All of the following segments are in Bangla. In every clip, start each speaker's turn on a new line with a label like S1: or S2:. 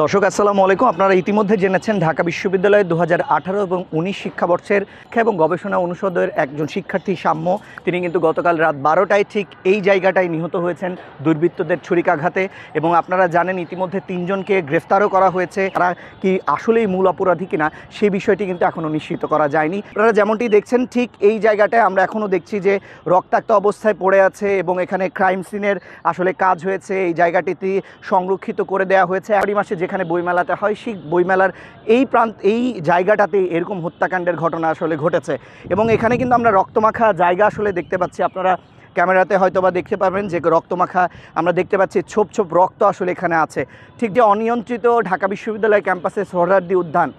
S1: দর্শক, আসসালামু আলাইকুম। আপনারা ইতিমধ্যে জেনেছেন ঢাকা বিশ্ববিদ্যালয়ের দু হাজার এবং উনিশ শিক্ষাবর্ষের শিক্ষা এবং গবেষণা অনুষদের একজন শিক্ষার্থী সাম্য। তিনি কিন্তু গতকাল রাত বারোটায় ঠিক এই জায়গাটায় নিহত হয়েছেন দুর্বৃত্তদের ছুরিকাঘাতে এবং আপনারা জানেন ইতিমধ্যে তিনজনকে গ্রেফতারও করা হয়েছে। তারা কি আসলেই মূল অপরাধী কিনা সেই বিষয়টি কিন্তু এখনও নিশ্চিত করা যায়নি। আপনারা যেমনটি দেখছেন, ঠিক এই জায়গাটায় আমরা এখনও দেখছি যে রক্তাক্ত অবস্থায় পড়ে আছে এবং এখানে ক্রাইম সিনের আসলে কাজ হয়েছে। এই জায়গাটিতে সংরক্ষিত করে দেওয়া হয়েছে। এপ্রিল মাসে যেখানে বইমেলাতে হয়, সেই বইমেলার এই প্রান্ত, এই জায়গাটাতে এরকম হত্যাকাণ্ডের ঘটনা আসলে ঘটেছে। এবং এখানে কিন্তু আমরা রক্তমাখা জায়গা আসলে দেখতে পাচ্ছি। আপনারা ক্যামেরাতে হয়তো বা দেখতে পাবেন যে রক্তমাখা, আমরা দেখতে পাচ্ছি ছোপ ছোপ রক্ত আসলে এখানে আছে। ঠিক যে অনিয়ন্ত্রিত ঢাকা বিশ্ববিদ্যালয় ক্যাম্পাসে সোহরার্দি উদ্যান,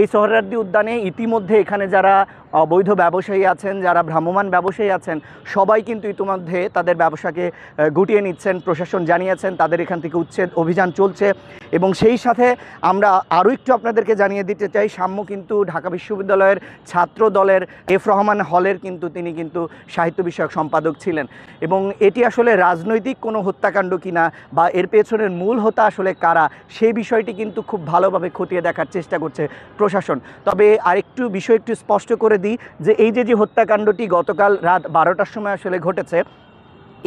S1: এই সোহরার্দি উদ্যানে ইতিমধ্যে এখানে যারা অবৈধ ব্যবসায়ী আছেন, যারা ভ্রাম্যমাণ ব্যবসায়ী আছেন, সবাই কিন্তু ইতিমধ্যে তাদের ব্যবসাকে গুটিয়ে নিচ্ছেন, প্রশাসন জানিয়েছেন, তাদের এখান থেকে উচ্ছেদ অভিযান চলছে। এবং সেই সাথে আমরা আরও একটু আপনাদেরকে জানিয়ে দিতে চাই, সাম্য কিন্তু ঢাকা বিশ্ববিদ্যালয়ের ছাত্র দলের এফ রহমান হলের কিন্তু তিনি কিন্তু সাহিত্য বিষয়ক সম্পাদক ছিলেন। এবং এটি আসলে রাজনৈতিক কোনো হত্যাকাণ্ড কিনা বা এর পেছনের মূল হোতা আসলে কারা, সেই বিষয়টি কিন্তু খুব ভালোভাবে খতিয়ে দেখার চেষ্টা করছে প্রশাসন। তবে আরেকটু বিষয় একটু স্পষ্ট করে দিই যে এই যে যে হত্যাকাণ্ডটি গতকাল রাত বারোটার সময় আসলে ঘটেছে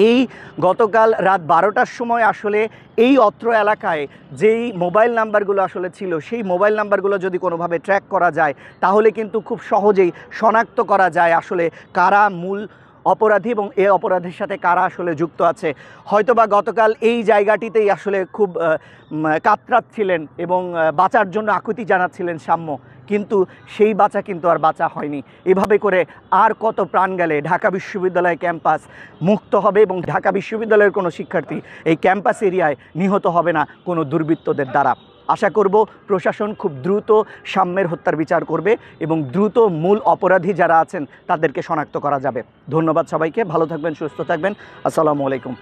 S1: এই গতকাল রাত বারোটার সময় আসলে এই অত্র এলাকায় যেই মোবাইল নাম্বারগুলো আসলে ছিল সেই মোবাইল নাম্বারগুলো যদি কোনোভাবে ট্র্যাক করা যায় তাহলে কিন্তু খুব সহজেই শনাক্ত করা যায় আসলে কারা মূল অপরাধী এবং এ অপরাধের সাথে কারা আসলে যুক্ত আছে। হয়তোবা গতকাল এই জায়গাটিতেই আসলে খুব আহ, উম, কাতরাচ্ছিলেন এবং বাঁচার জন্য আকুতি জানাচ্ছিলেন সাম্য। কিন্তু সেই বাঁচা কিন্তু আর বাঁচা হয়নি। এভাবে করে আর কত প্রাণ গেলে ঢাকা বিশ্ববিদ্যালয় ক্যাম্পাস মুক্ত হবে এবং ঢাকা বিশ্ববিদ্যালয়ের কোনো শিক্ষার্থী এই ক্যাম্পাস এরিয়ায় নিহত হবে না কোনো দুর্বৃত্তদের দ্বারা। আশা করব প্রশাসন খুব দ্রুত সাম্যের হত্যার বিচার করবে এবং দ্রুত মূল অপরাধী যারা আছেন তাদেরকে শনাক্ত করা যাবে। ধন্যবাদ সবাইকে, ভালো থাকবেন, সুস্থ থাকবেন। আসসালামু আলাইকুম।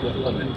S1: Tabii.